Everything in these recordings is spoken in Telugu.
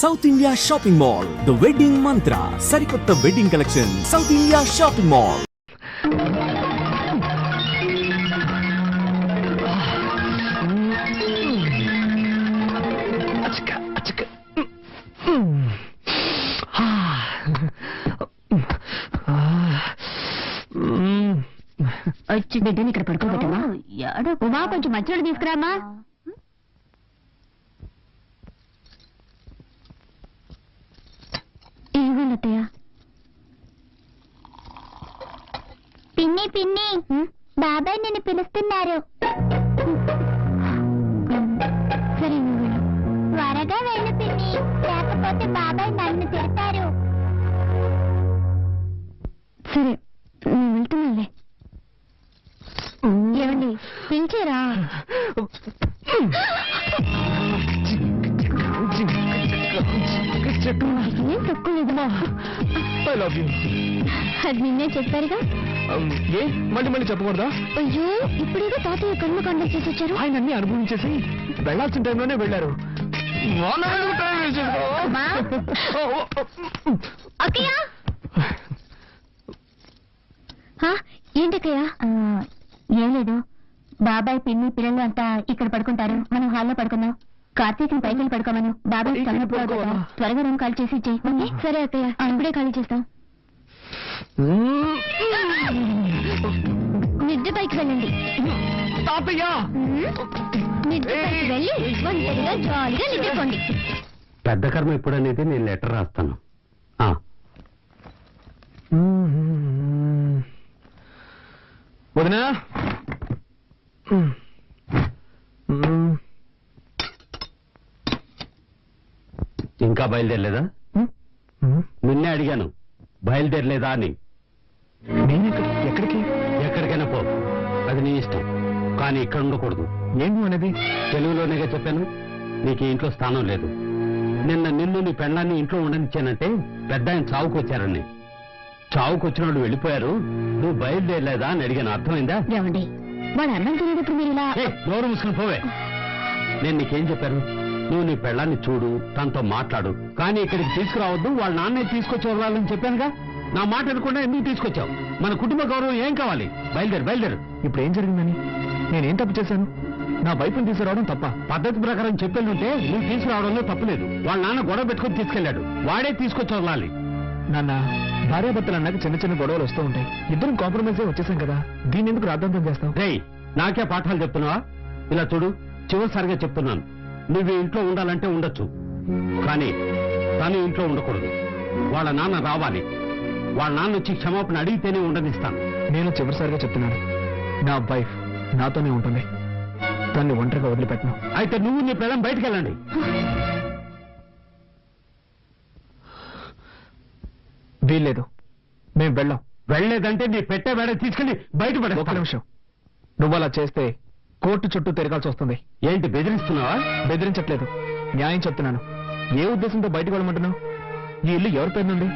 South India shopping mall the wedding Mantra సరికొత్త wedding collection south India shopping mall. వచ్చి బిడ్డని ఇక్కడ పడుకోబెట్టమా ఉమా కొంచెం మంచినీళ్ళు తీసుకురామా ఇవ్వండి అత్తయ్య. పిన్ని పిన్ని. బాబాయ్ నిన్ను పిలుస్తున్నారు. సరే నువ్వు వెళ్ళు. త్వరగా వెళ్ళు పిన్ని. లేకపోతే బాబాయ్ నన్ను తిడతారు. సరే నేను వెళ్తున్నానులే. ఏమండి పిలిచారా? ఏం తక్కువ లేదమ్మా. I love you. అది నిన్నే చెప్పారుగా? Um, ఏ? మళ్ళీ మళ్ళీ చెప్పకూడదా? అయ్యో ఇప్పుడేదో తాతయ్య కర్మకాండం చేసి వచ్చారు. ఆయన అన్ని అనుభవించేసి వెళ్ళాల్సిన టైంలోనే వెళ్ళారు. అక్కయ్య! ఏంటక్కయ్య ఏం లేదు. బాబాయ్ పిన్ని పిల్లలు అంతా ఇక్కడ పడుకుంటారు. మనం హాల్లో పడుకుందాం. కార్తీక్ పైకి వెళ్ళి పడుకోమను బాబాయ్? త్వరగా రూమ్ ఖాళీ చేసి ఇచ్చేయి? సరే అక్కయ్య ఇప్పుడే ఖాళీ చేస్తాం. నిద్ర పైకి వెళ్ళండి. పైకి పెద్ద కర్మ ఎప్పుడనేది నేను లెటర్ రాస్తాను. ఆ, వదినా ఇంకా బయలుదేరలేదా? నిన్నే అడిగాను. బయలుదేరలేదా అని. నేను ఎక్కడ- ఎక్కడికి? ఎక్కడికైనా పో. అది నీ ఇష్టం. కానీ ఇక్కడ ఉండకూడదు. ఏం నువ్వు అనేది? తెలుగులోనేగా చెప్పాను. నీకు ఇంట్లో స్థానం లేదు. నిన్న నిన్ను నీ పెళ్ళాన్ని ఇంట్లో ఉండనిచ్చానంటే పెద్ద ఆయన చావుకు వచ్చారని చావుకు వచ్చిన వాళ్ళు వెళ్ళిపోయారు. నువ్వు బయలుదేరలేదా అని అడిగాను. అర్థమైందా? ఏమండి వాడు అన్నం తినేటప్పుడు మీరు ఇలా ఏ నోరు మూసుకుని పోవే. నేను నీకేం చెప్పాను? నువ్వు నీ పెళ్ళాన్ని చూడు తనతో మాట్లాడు. కానీ ఇక్కడికి తీసుకురావద్దు వాళ్ళ నాన్నే తీసుకొచ్చి వదలాలని చెప్పానుగా? నా మాట అనుకుండా ఎందుకు తీసుకొచ్చావు? మన కుటుంబ గౌరవం ఏం కావాలి? బయలుదేరు బయలుదేరు. ఇప్పుడు ఏం జరిగిందని? నేనేం తప్పు చేశాను? నా వైపుని తీసుకురావడం తప్ప. పద్ధతి ప్రకారం చెప్పేళ్ళుంటే నువ్వు తీసుకురావడంలో తప్పులేదు వాళ్ళ నాన్న గొడవ పెట్టుకొని తీసుకెళ్ళాడు వాడే తీసుకొచ్చి వదలాలి. నాన్న భార్యాభర్తలు అన్నాక చిన్న చిన్న గొడవలు వస్తూ ఉంటాయి. ఇద్దరం కాంప్రమైజ్ అయి వచ్చేసాం కదా. దీన్ని ఎందుకు రాద్ధాంతం చేస్తావు? రేయ్ నాకే పాఠాలు చెప్తున్నావా? ఇలా చూడు చివరిసారిగా చెప్తున్నాను. నువ్వు ఇంట్లో ఉండాలంటే ఉండొచ్చు. కానీ తను ఇంట్లో ఉండకూడదు. వాళ్ళ నాన్న రావాలి. వాళ్ళ నాన్న వచ్చి క్షమాపణ అడిగితేనే ఉండనిస్తాను. నేను చివరిసారిగా చెప్తున్నాను. నా వైఫ్ నాతోనే ఉంటుంది. దాన్ని ఒంటరిగా వదిలిపెట్టను. అయితే నువ్వు నీ పిల్లం బయటికి వెళ్ళండి వీల్లేదు. మేం వెళ్ళాం. వెళ్ళలేదంటే నీ పెట్టే వేడ తీసుకెళ్ళి బయట ఒక్క పడే నిమిషం. నువ్వు అలా చేస్తే కోర్టు చుట్టూ తిరగాల్సి వస్తుంది. ఏంటి బెదిరిస్తున్నావా? బెదిరించట్లేదు. న్యాయం చెప్తున్నాను. ఏ ఉద్దేశంతో బయటకు వెళ్ళమంటున్నావు? ఈ ఇల్లు ఎవరి పేరునుంది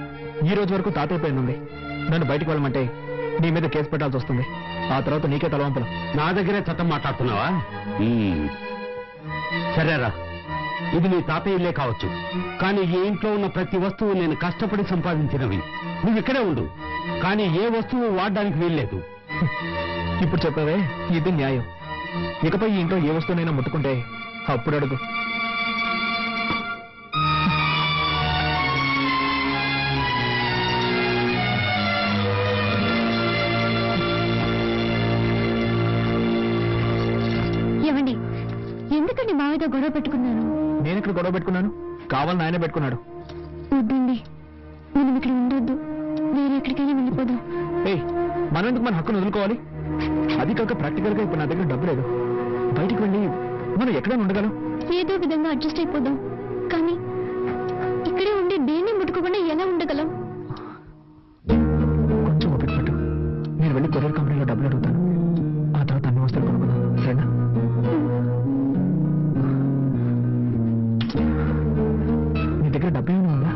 ఈ రోజు వరకు తాతయ్య పేరునుంది నన్ను బయటకు వెళ్ళమంటే నీ మీద కేసు పెట్టాల్సి వస్తుంది. ఆ తర్వాత నీకే తలవంపులు నా దగ్గరే చట్టం మాట్లాడుతున్నావా. సరేరా. ఇది నీ తాతయ్య ఇల్లే కావచ్చు. కానీ ఈ ఇంట్లో ఉన్న ప్రతి వస్తువు నేను కష్టపడి సంపాదించినవి. నువ్వు ఇక్కడే ఉండు. కానీ ఏ వస్తువు వాడడానికి వీల్లేదు. ఇప్పుడు చెప్పావే ఇది న్యాయం. ఇకపై ఈ ఇంట్లో ఏ వస్తువునైనా ముట్టుకుంటే అప్పుడు అడుగు. ఏమండి ఎందుకండి మావితో గొడవ పెట్టుకున్నాను నేను ఇక్కడ గొడవ పెట్టుకున్నాను. కావాలని ఆయన పెట్టుకున్నాడు. వద్దండి మనం ఇక్కడ ఉండొద్దు. వేరే ఎక్కడికైనా వెళ్ళిపోదాం. ఏయ్ మనం ఎందుకు మన హక్కును వదులుకోవాలి? కాక ప్రాక్టికల్గా ఇప్పుడు నా దగ్గర డబ్బు లేదు. బయటికి వెళ్ళి మనం ఎక్కడైనా ఉండగలం. ఏదో విధంగా అడ్జస్ట్ అయిపోదాం. కానీ ఇక్కడే ఉండి దేన్ని ముట్టుకోకుండా ఎలా ఉండగలం? కొంచెం ఓపిక పట్టు. నేను వెళ్ళి కొరియర్ కంపెనీలో డబ్బులు అడుగుతాను. ఆ తర్వాత అన్ని వస్తువులు కొనుక్కుందాం. సరేనా? నీ దగ్గర డబ్బు ఏమైనా ఉందా?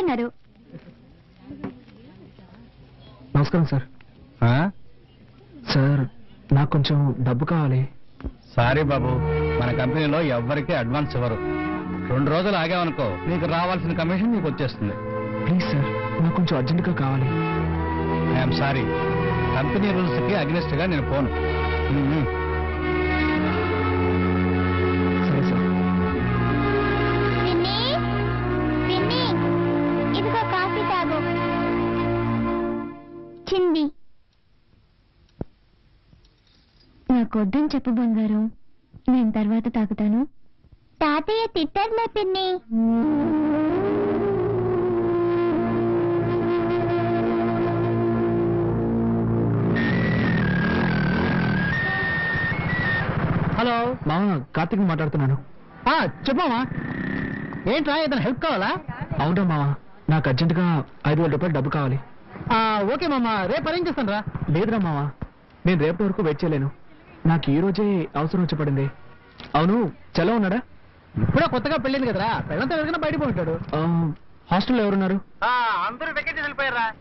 ఉన్నారు నమస్కారం సార్. సార్ నాకు కొంచెం డబ్బు కావాలి. సారీ బాబు. మన కంపెనీలో ఎవ్వరికీ అడ్వాన్స్ ఇవ్వరు. రెండు రోజులు ఆగామనుకో నీకు రావాల్సిన కమిషన్ నీకు వచ్చేస్తుంది. Please sir. నాకు కొంచెం అర్జెంటుగా కావాలి. I'm sorry. కంపెనీ రూల్స్కి అగ్నిస్ట్గా నేను పోను నాకు వద్దని చెప్పు బంగారం. నేను తర్వాత తాగుతాను తాతయ్య తిట్టర్లే పిన్ని. హలో. మామ కార్తీక్ మాట్లాడుతున్నాను. చెప్పమ్మా ఏంట్రా ఏదైనా హెల్ప్ కావాలా? అవునా మామ నాకు అర్జెంటుగా ఐదు వేల రూపాయలు డబ్బు కావాలి. ఓకే మామ రేపు అరేంజ్ చేస్తాను రా లేదురా మామ నేను రేపటి వరకు వెయిట్ చేయలేను. నాకు ఈ రోజే అవసరం వచ్చి పడింది. అవును చలో ఉన్నాడా? ఇప్పుడే కొత్తగా పెళ్ళింది కదరా. పెళ్ళంతా ఎవరికైనా బయట పోయింటాడు ఆ, హాస్టల్లో ఎవరున్నారు? అందరూ వెకేట్ వెళ్ళిపోయారా?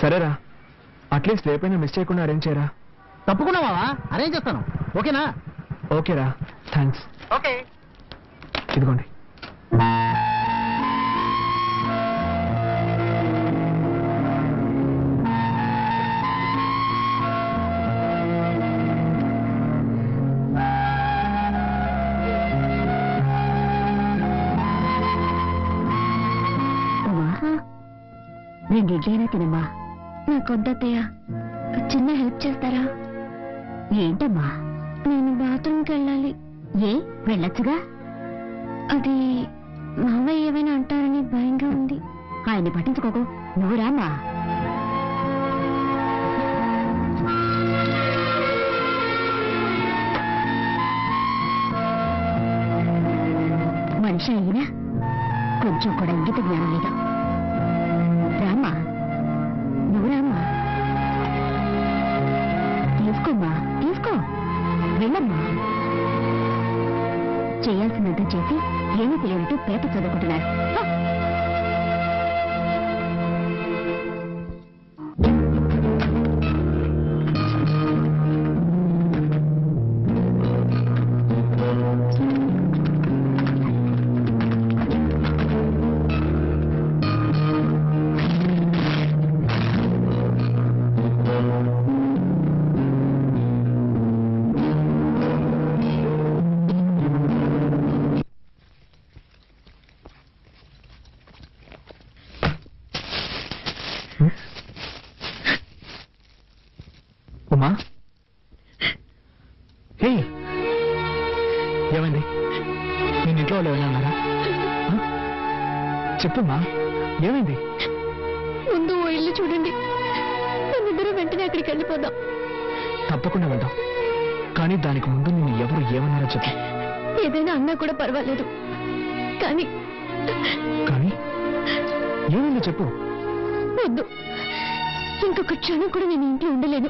సరేరా. అట్లీస్ట్ రేపైనా మిస్ చేయకుండా అరేంజ్ చేయరా? తప్పకుండా మావా. అరేంజ్ చేస్తాను. ఓకేనా? ఓకేరా. Thanks okay. ఇదిగోండి. రెండు ఇడ్లైనా తినమ్మా. నాకు చిన్న హెల్ప్ చేస్తారా? ఏంటమ్మా? నేను బాత్రూమ్కి వెళ్ళాలి. ఏ? వెళ్ళొచ్చుగా? అది మావయ్య ఏమైనా అంటారని భయంగా ఉంది. ఆయన్ని పట్టించుకోకు. నువ్వు రామా మనిషి అయినా కొంచెం కూడా చేయాల్సినంత చేసి ఏమీ తెలియనట్టు పేపర్ చదువుకుంటున్నారు. ఏమైంది? నేను ఇంట్లో వాళ్ళు ఏమైనా అన్నారా ఆ? చెప్పుమా ఏమైంది? ముందు ఓ ఇల్లు చూడండి. మనిద్దరం వెంటనే అక్కడికి వెళ్ళిపోదాం. తప్పకుండా వెళ్దాం. కానీ దానికి ముందు నేను ఎవరు ఏమన్నారో చెప్పు. ఏదైనా అన్నా కూడా పర్వాలేదు. కానీ కానీ? ఏమైందో చెప్పు. వద్దు. ఇంకొక క్షణం కూడా నేను ఇంట్లో ఉండలేను.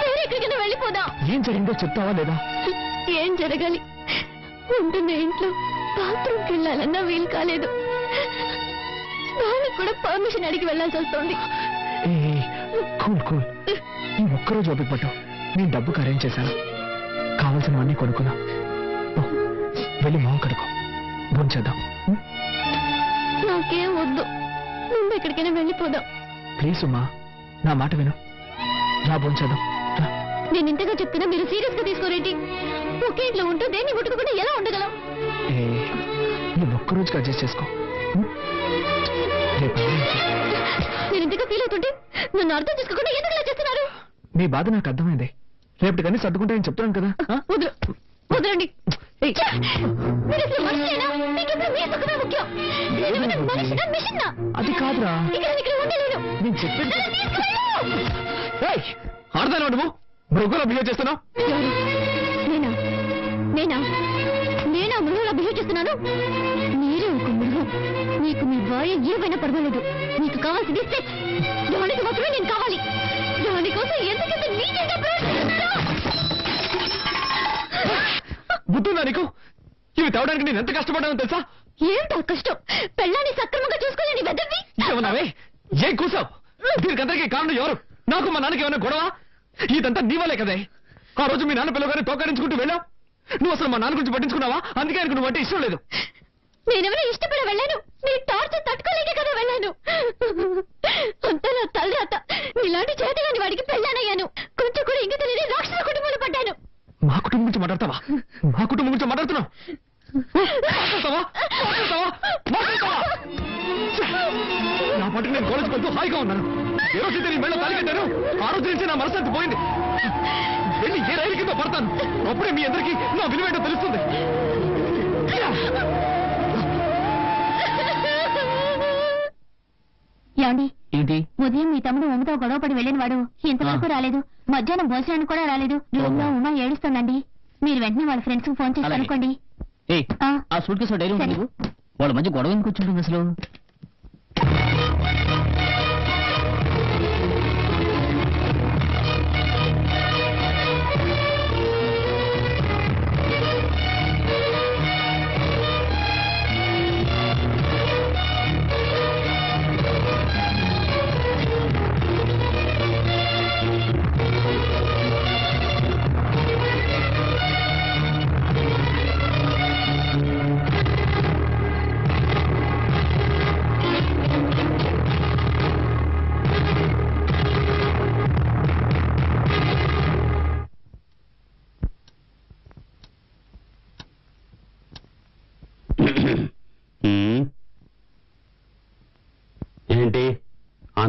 వేరే ఎక్కడికైనా వెళ్ళిపోదాం. ఏం జరిగిందో చెప్తావా లేదా? ఏం జరగాలి? ఉంటున్న ఇంట్లో బాత్రూమ్కి వెళ్ళాలన్నా వీలు కాలేదు. దానికి కూడా పర్మిషన్ అడిగి వెళ్ళాల్సి వస్తుంది. Cool cool. ఈ ఒక్కరోజు ఓపిక పట్టు. నేను డబ్బుకి అరేంజ్ చేశాను. కావాల్సినవన్నీ కొనుక్కున్నా. వెళ్ళి మొహం కడుకో భోంచేద్దాం? నాకేం వద్దు. ముందు ఎక్కడికైనా వెళ్ళిపోదాం. ప్లీజ్ ఉమ్మా నా మాట విను. రా భోంచేద్దాం. నేను ఇంతగా చెప్తున్నా మీరు సీరియస్గా తీసుకోరేంటి? ఒకే ఇంట్లో ఉంటూ దేన్ని ముట్టుకోకుండా ఎలా ఉండగలం? ఈ ఒక్కరోజుకి అడ్జస్ట్ చేసుకో. నేను ఇంతగా ఫీల్ అవుతుంటే నన్ను అర్థం చేసుకోకుండా ఎందుకు ఇలా చేస్తున్నారు? నీ బాధ నాకు అర్థమైంది. చెప్తున్నాను కదా? వదలు వదలండి మీ సుఖమే ముఖ్యం. నేను ఏమైనా మనిషినా, మిషన్నా? అది కాదురా. నేను చెప్పేది! ఆడదాను నువ్వు? మృగంలో బిహేవ్ చేస్తున్నావు? నేనా? నేనా మృగంలా బిహేవ్ చేస్తున్నాను? మీరే ఒక మృగం మీకు మీ భార్య ఏమైనా పర్వాలేదు. మీకు కావాల్సింది సెక్స్ దానికి మాత్రమే నేను కావాలి. దానికోసం ఎందుకంత నీచంగా? బుద్ధుందా నీకు? ఇవి తేవడానికి నేను ఎంత కష్టపడ్డానో తెలుసా? ఏంటో కష్టం? పెళ్ళాన్ని సక్రమంగా చూసుకోలేని వెదవి? ఏమన్నావే? ఏం కూసావు? దీనికి అందరికీ కారణం ఎవరు? నాకు మా నాన్నకి ఏమైనా గొడవ? ఇదంతా నీ వల్లే కదే. ఆ రోజు మీ నాన్న పిల్లగానే తోకరించుకుంటూ వెళ్ళావు. నువ్వు అసలు మా నాన్న గురించి పట్టించుకున్నావా? అందుకే ఆయనకు నువ్వు అంటే ఇష్టం లేదు. నేనెవరో ఇష్టపడి వెళ్ళాను? నీ టార్చర్ తట్టుకోలేక కదా వెళ్ళాను. అంతా నా తలరాత. ఇలాంటి చేతగాని వాడికి పెళ్ళానయ్యాను. కొంచెం కూడా ఇంక తెలియని రాక్షస కుటుంబంలో పడ్డాను. మా కుటుంబం గురించి మాట్లాడతావా? మా కుటుంబం గురించి మాట్లాడుతున్నావు? మాట్లాడతావా? మాట్లాడతావా? మాట్లాడతావా? నా పట్టుకు నేను కాలేజ్కి వెళ్తూ హాయిగా ఉన్నాను. ఏ రోజు నేను మెళ్ళ తాలి కట్టాను ఆ రోజు నుంచి నా మనసు పోయింది. వెళ్ళి ఏ రైలు కింద పడతాను. అప్పుడే మీ అందరికీ నా విలువేంటో తెలుస్తుంది. ఏమండి? ఏంటి? ఉదయం మీ తమ్ముడు ఉమ్మతో గొడవపడి వెళ్ళిన వాడు ఇంతవరకు రాలేదు. మధ్యాహ్నం భోజనానికి కూడా రాలేదు. రూమ్లో ఉమా ఏడుస్తుందండి. మీరు వెంటనే వాళ్ళ ఫ్రెండ్స్కి ఫోన్ చేసి అలాగే. అనుకోండి ఆ. సూట్ కేసు డైరీ సరే. వాళ్ళ మధ్య గొడవ ఎందుకు వచ్చింటుంది అసలు?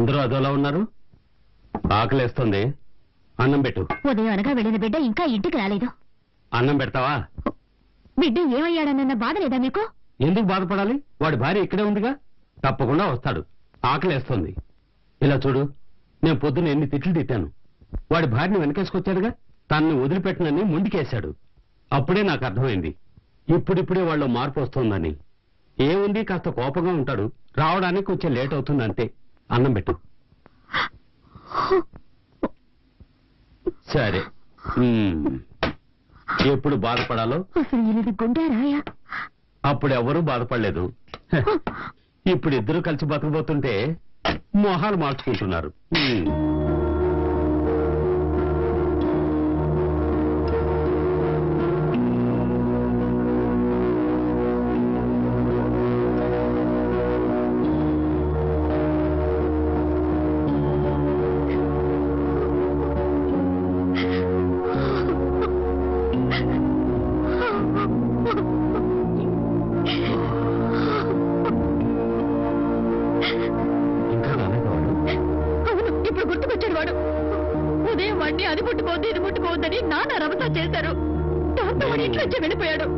అందరూ అదోలా ఉన్నారు? ఆకలేస్తుంది. అన్నం పెట్టు. ఉదయం అనగా వెళ్ళిన బిడ్డ ఇంకా ఇంటికి రాలేదు. అన్నం పెడతావా? బిడ్డ ఏమయ్యాడనన్న బాధ లేదా మీకు? ఎందుకు బాధపడాలి? వాడి భార్య ఇక్కడే ఉందిగా? తప్పకుండా వస్తాడు. ఆకలేస్తుంది. ఇలా చూడు నేను పొద్దున ఎన్ని తిట్లు తిట్టాను. వాడి భార్యని వెనకేసుకొచ్చాడుగా? తనని వదిలిపెట్టనని ముందుకేశాడు. అప్పుడే నాకు అర్థమైంది. ఇప్పుడిప్పుడే వాళ్ళు మార్పు వస్తోందని. ఏముంది? కాస్త కోపంగా ఉంటాడు. రావడానికి కొంచెం లేట్ అవుతుంది అంతే అన్నం పెట్టు. సరే. ఎప్పుడు బాధపడాలో? అప్పుడు ఎవరూ బాధపడలేదు. ఇప్పుడు ఇద్దరు కలిసి బతకబోతుంటే మొహాలు మార్చుకుంటున్నారు. దాంతో వెళ్ళిపోయాడు.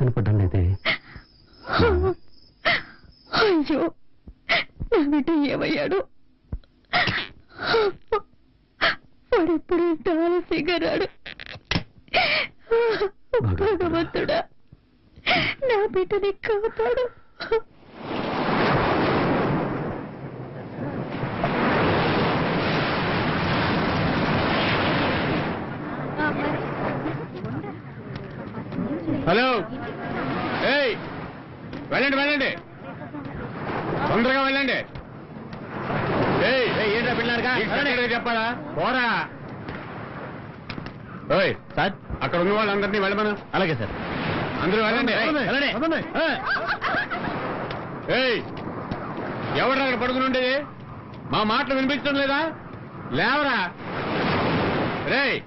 അവസരപ്പെട്ടു పోరా. ఓయ్ సార్. అక్కడ ఉన్న వాళ్ళందరినీ వెళ్ళమను. అలాగే సార్. అందరూ వెళ్ళండి. వెళ్ళండి. ఏయ్. ఎవరు అక్కడ పడుకుని ఉండేది మా మాటలు వినిపించడం లేదా? లేవరా. రేయ్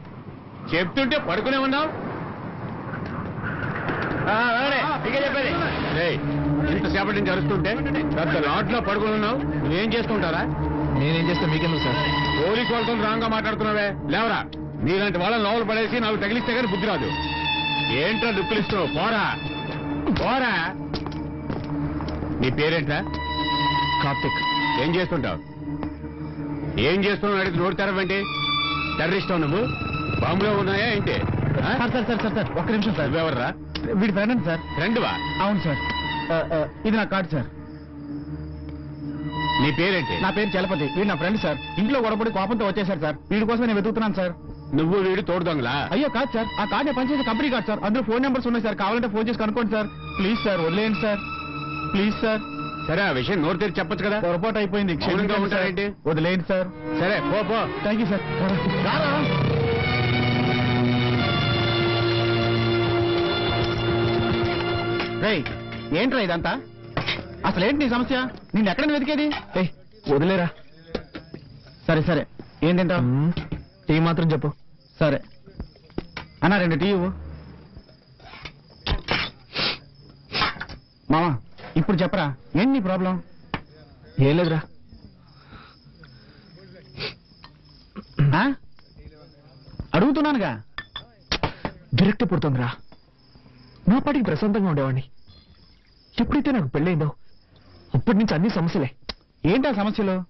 చెప్తుంటే పడుకునే ఉన్నావు? చెప్పేది. రేయ్ ఇంతసేపటి నుంచి అరుస్తుంటే పెద్ద లాట్లో పడుకుని ఉన్నావు? నువ్వేం చేసుకుంటారా నేనేం చేస్తా మీకెందుకు సార్? పోలీస్ వాళ్ళతో రాంగ్గా మాట్లాడుతున్నావే? లేవరా. నీలాంటి వాళ్ళని లోపల పడేసి నాకు తగిలిస్తే కానీ బుద్ధి రాదు. ఏంట్రా దుక్కులు ఇస్తున్నావు పోరా. పోరా. నీ పేరేంట్రా? కార్తిక్. ఏం చేస్తుంటావు? ఏం చేస్తున్నావు అడిగి నోరు తెరవండి. టెర్రరిస్ట్ నువ్వు? బాంబులో ఉన్నాయా ఏంటి? Sir sir sir sir sir ఒక్క నిమిషం సార్. నువ్వెవర్రా? వీడి ఫ్రెండ్ సార్. ఫ్రెండ్వా? అవును సార్. ఇది నా కార్డు సార్. నీ పేరేంటి? నా పేరు చలపతి. వీడు నా ఫ్రెండ్ సార్. ఇంట్లో గొడవపడి కోపంతో వచ్చేసారు సార్. వీడి కోసం నేను వెతుకుతున్నాను సార్. నువ్వు వీడు తోడు దొంగలా? అయ్యో కాదు సార్. ఆ కార్డు నేను పనిచేసే కంపెనీ కార్డు సార్. అందులో ఫోన్ నెంబర్స్ ఉన్నాయి సార్. కావాలంటే ఫోన్ చేసి కనుక్కోండి సార్. ప్లీజ్ సార్ వదిలేయండి సార్. Please sir. సరే ఆ విషయం నోరు తెరిచి చెప్పొచ్చు కదా. పొరపాటు అయిపోయింది. సార్. ఉంటారేంటి? వదిలేయండి సార్. సరే పో పో. థ్యాంక్ యూ సార్ ఏంట్రా ఇదంతా? అసలు ఏంటి నీ సమస్య? నిన్ను ఎక్కడ వెతికేది? వదిలేరా. సరే సరే. ఏం తింటావు? టీ మాత్రం చెప్పు. సరే. అన్నా రెండు టీ ఇవ్వు. మామా ఇప్పుడు చెప్పరా? ఏంటి నీ ప్రాబ్లం? ఏం లేదురా? అడుగుతున్నానుగా. విరక్తి పుడుతుందిరా. నా పాటికి ప్రశాంతంగా ఉండేవాడిని. ఎప్పుడైతే నాకు పెళ్ళైందో అప్పటి నుంచి అన్ని సమస్యలే. ఏంటా సమస్యలు?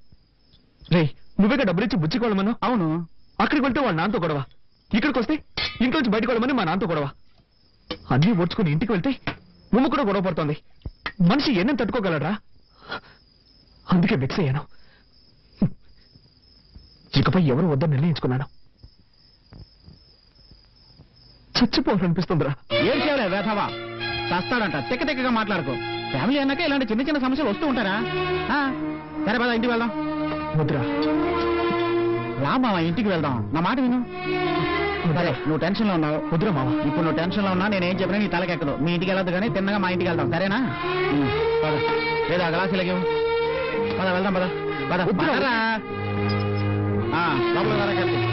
రే నువ్వేగా డబ్బులిచ్చి బుచ్చుకోవాలమను అవును. అక్కడికి వెళ్తే వాళ్ళ నాన్నతో గొడవ. ఇక్కడికి వస్తే ఇంట్లోంచి బయటకు వెళ్ళమని మా నాన్నతో గొడవ. అన్నీ ఓడ్చుకుని ఇంటికి వెళ్తే ఉమ్మ కూడా గొడవ పడుతోంది. మనిషి ఎన్నం తట్టుకోగలరా అందుకే మిక్స్ అయ్యాను. ఇకపై ఎవరు వద్దని నిర్ణయించుకున్నాను. చచ్చిపోవాలనిపిస్తుందిరా. ఏం చేయలే వేధవా? చస్తాడంట. తిక్క తిక్కగా మాట్లాడుకో. ఫ్యామిలీ అన్నాక ఇలాంటి చిన్న చిన్న సమస్యలు వస్తూ ఉంటారా? ఆ, సరే పద ఇంటికి వెళ్దాం. వద్దురా. రా మావా ఇంటికి వెళ్దాం. నా మాట విను. సరే నువ్వు టెన్షన్లో ఉన్నావు. వద్దురా మావా. ఇప్పుడు నువ్వు టెన్షన్లో ఉన్నా నేనేం చెప్పినా నీ తలకెక్కదు. మీ ఇంటికి వెళ్ళొద్దు కానీ తిన్నగా మా ఇంటికి వెళ్దాం. సరేనా? ఉమ్, పద. లేదా గ్లాసు లగేవు పద వెళ్దాం పద. పద వద్దురా. పదరా. ఆ, లోపలికి రారా కార్తీక్.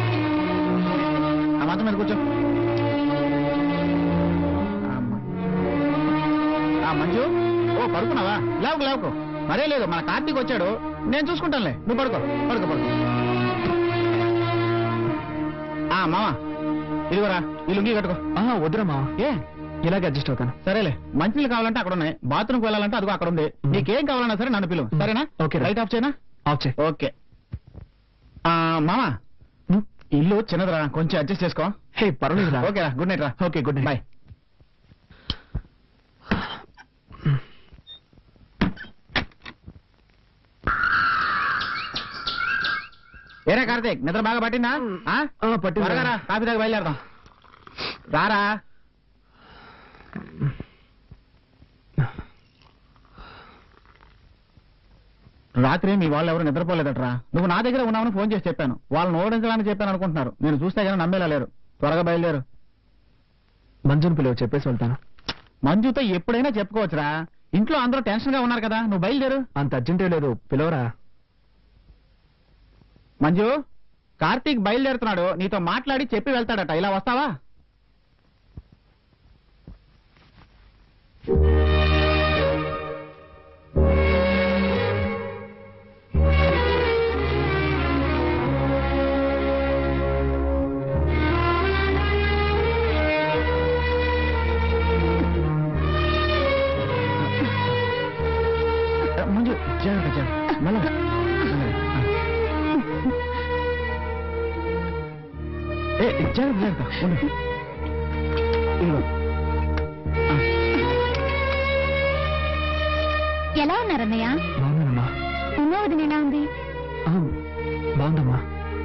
ఆ మంచం మీద కూర్చో. ఓ పడుకున్నావా? లేవకు లేవకు. మరే లేదు మన కార్తీక్ వచ్చాడు. నేను చూసుకుంటానులే. నువ్వు పడుకో పడుకో పడుకో. ఆ మావా ఇదిగోరా ఈ లుంగి కట్టుకో. ఆ, వద్దురా మావా. ఏ? ఇలాగే అడ్జస్ట్ అవుతాను. సరేలే మంచినీళ్ళు కావాలంటే అక్కడ ఉన్నాయి. బాత్రూమ్కి వెళ్ళాలంటే అదిగో అక్కడ ఉంది. నీకేం కావాలన్నా సరే నన్ను పిలువు. సరేనా? ఓకే రా. లైట్ ఆఫ్ చేయనా? ఆఫ్ చేయి. ఓకే. మామా. ఇల్లు చిన్నదిరా కొంచెం అడ్జస్ట్ చేసుకో. హే పర్వాలేదురా. ఓకే గుడ్ నైట్ రా. Okay good night. బాయ్. ఏరా కార్తీక్ నిద్ర బాగా పట్టిందా? రా కాఫీ దాకా బయలుదేరదాం. రారా. రాత్రి మీ వాళ్ళు ఎవరు నిద్రపోలేదట్రా? నువ్వు నా దగ్గర ఉన్నావని ఫోన్ చేసి చెప్పాను. వాళ్ళని ఓడించాలని చెప్పాను అనుకుంటున్నారు. నేను చూస్తే కానీ నమ్మేలా లేరు. త్వరగా బయలుదేరు. మంజుని పిలువ చెప్పేసి వెళ్తాను. మంజుతో ఎప్పుడైనా చెప్పుకోవచ్చురా. ఇంట్లో అందరూ టెన్షన్గా ఉన్నారు కదా నువ్వు బయలుదేరు. అంత అర్జెంటే లేదు. పిలవరా? మంజు కార్తీక్ బయలుదేరుతున్నాడు. నీతో మాట్లాడి చెప్పి వెళ్తాడట. ఇలా వస్తావా? జాగ్రత్త. ఎలా ఉన్నారన్నయ్య? బాగున్నానమ్మా. ఉమా వదిన ఎలా ఉంది? బాగుందమ్మా.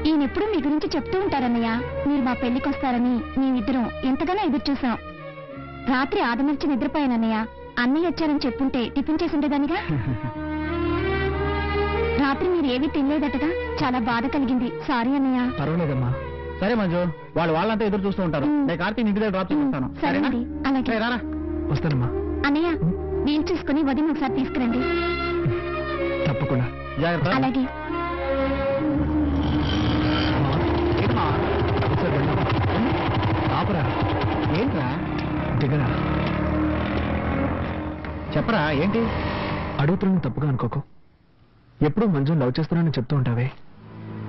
ఈయన ఎప్పుడు మీ గురించి చెప్తూ ఉంటారన్నయ్య. మీరు మా పెళ్ళికి వస్తారని మేమిద్దరం ఎంతగానో ఎదురు చూసాం రాత్రి ఆదమర్చి నిద్రపోయానన్నయ్య. అన్నయ్య వచ్చారని చెప్పుంటే టిఫిన్ చేసి ఉండేదానిగా? రాత్రి మీరు ఏమీ తినలేదటగా? చాలా బాధ కలిగింది. సారీ అన్నయ్య. పర్వాలేదమ్మా. సరే మంజు వాళ్ళు వాళ్ళంతా ఎదురు చూస్తూ ఉంటారు. నేను కార్తీక్ ఇంటి దగ్గర డ్రాప్ చేస్తాను సరేనండి అలాగే. సరే రారా. వస్తానమ్మా. అన్నయ్య వీలు చూసుకుని వదిన ఒకసారి తీసుకురండి. తప్పకుండా. జాగ్రత్త. అలాగే. ఏంటమ్మా? ఒకసారి వెళ్దాం. ఆపరా. ఏంట్రా? దిగరా. చెప్పరా ఏంటి? అడుగుతున్నాను తప్పుగా అనుకోకు. ఎప్పుడు మంజు లవ్ చేస్తున్నానని చెప్తూ ఉంటావే.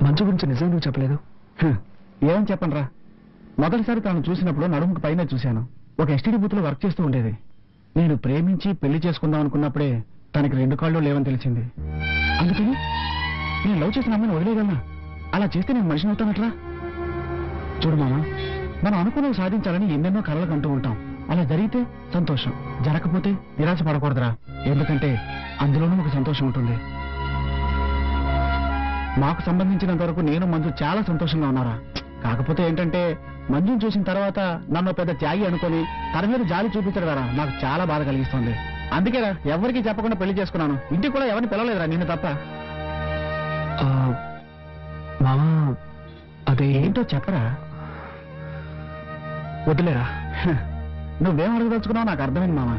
మంజు గురించి నిజం నువ్వు చెప్పలేదు. హ్మ్. ఏమని చెప్పనరా? మొదటిసారి తాను చూసినప్పుడు నడుముకు పైన చూశాను. ఒక ఎస్టీడీ బూత్లో వర్క్ చేస్తూ ఉండేది. నేను ప్రేమించి పెళ్ళి చేసుకుందాం అనుకున్నప్పుడే తనకి రెండు కాళ్ళు లేవని తెలిసింది. అందుకని నేను లవ్ చేసిన అమ్మాయిని వదిలేయగలనా? అలా చేస్తే నేను మనిషిని అవుతానట్లా చూడు మామ మనం అనుకున్నది సాధించాలని ఎన్నెన్నో కలలు కంటూ ఉంటాం. అలా జరిగితే సంతోషం. జరగకపోతే నిరాశ పడకూడదురా ఎందుకంటే అందులోనూ ఒక సంతోషం ఉంటుంది. మాకు సంబంధించినంత వరకు నేను మంజు చాలా సంతోషంగా ఉన్నారా? కాకపోతే ఏంటంటే మంజుని చూసిన తర్వాత నన్ను పెద్ద త్యాగి అనుకొని తన మీద జాలి చూపించడం వేరా నాకు చాలా బాధ కలిగిస్తుంది. అందుకేరా ఎవరికి చెప్పకుండా పెళ్ళి చేసుకున్నాను. ఇంటికి కూడా ఎవరిని పిలవలేదురా నిన్ను తప్ప. మామా అదే ఏంటో చెప్పరా? వదిలేరా? నువ్వేం అడగదలుచుకున్నావు నాకు అర్థమైంది మామ.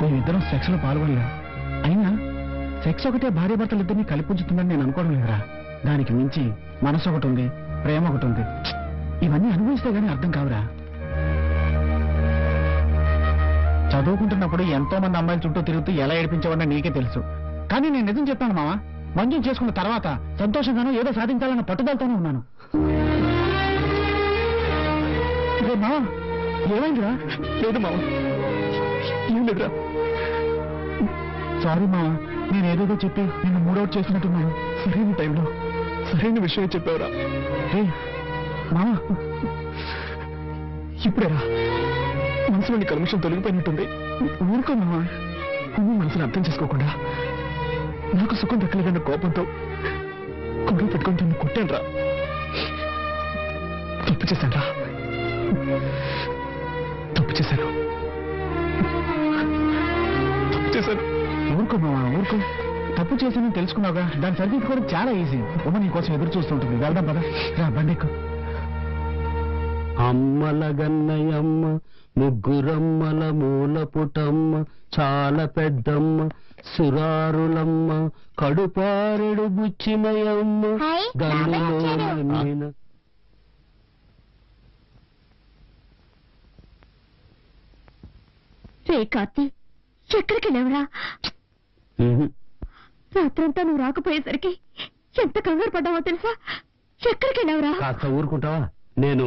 మేమిద్దరం సెక్స్లో పాల్గొనలేం. అయినా సెక్స్ ఒకటే భార్య భర్తలు ఇద్దరిని కలిపుంచుతుందని నేను అనుకోవడం లేదురా. దానికి మించి మనసు ఒకటి ఉంది ప్రేమ ఒకటి ఉంది. ఇవన్నీ అనుభవిస్తే గానీ అర్థం కావురా. చదువుకుంటున్నప్పుడు ఎంతో మంది అమ్మాయిల చుట్టూ తిరుగుతూ ఎలా ఏడిపించేవాడిని నీకే తెలుసు. కానీ నేను నిజం చెప్తాను మామ మంజుని చేసుకున్న తర్వాత సంతోషంగానూ ఏదో సాధించాలన్న పట్టుదలతోనే ఉన్నాను. మామ ఏమైందిరా? లేదు మామ ఏం లేదురా. సారీ మామ నేను ఏదేదో చెప్పి నిన్ను మూడౌట్ చేసినట్టున్నాను. సరైన టైంలో. సరైన విషయం చెప్పావురా. రే. మామ ఇప్పుడేరా మనసులోని కల్మషం తొలగిపోయినట్టుంది. ఊరుకో మామ నువ్వు మనసుని అర్థం చేసుకోకుండా నాకు సుఖం దక్కలేదన్న కోపంతో గొడవ పెట్టుకొని తను కొట్టానురా తప్పు చేశానురా తప్పు చేశాను. తప్పు చేశాను. ఊరుకో మామ ఊరుకో. తప్పు చేశానని తెలుసుకున్నావుగా? దాన్ని సరిదిద్దుకోవడం చాలా ఈజీ ఉమ్మ నీ కోసం ఎదురు చూస్తుంటుంది వెళ్దాం పద. రా బండెక్కు అమ్మల గన్నయమ్మ ముగ్గురమ్మల మూల పుటమ్మ చాలా పెద్దమ్మ సురారులమ్మ కడుపారెడు బుచ్చినయమ్మ హాయ్, గన్నులో బాబాయ్ వచ్చాడు. నమ్మిన రే కార్తీ ఎక్కడికి లేవరా? ఉహు. రాత్రంతా నువ్వు రాకపోయేసరికి ఎంత కంగారు పడ్డావో తెలుసా? ఎక్కడికి లేవరా కాస్త ఊరుకుంటావా? నేను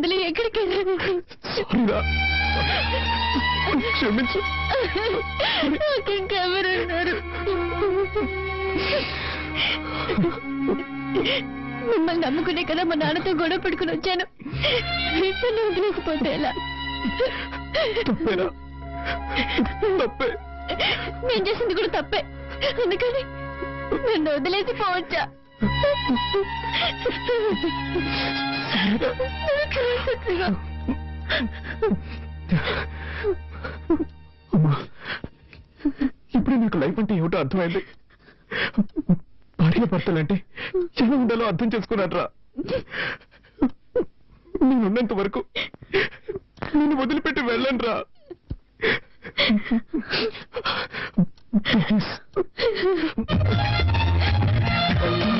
వదిలి ఎక్కడికి? క్షమించు. నాకు ఇంకెవరున్నారు మిమ్మల్ని నమ్ముకునే కదా మా నాన్నతో గొడవ పెట్టుకుని వచ్చాను. నన్ను ఎలా? తప్పే. నేను చేసింది కూడా తప్పే. అందుకని నన్ను వదిలేసి పోవచ్చా? అమ్మా ఇప్పుడే నీకు లైఫ్ అంటే ఏమిటో అర్థమైంది. భార్య భర్తలంటే ఎలా ఉండాలో అర్థం చేసుకున్నాడ్రా. నేనున్నంత వరకు నేను వదిలిపెట్టి వెళ్ళను రా Please.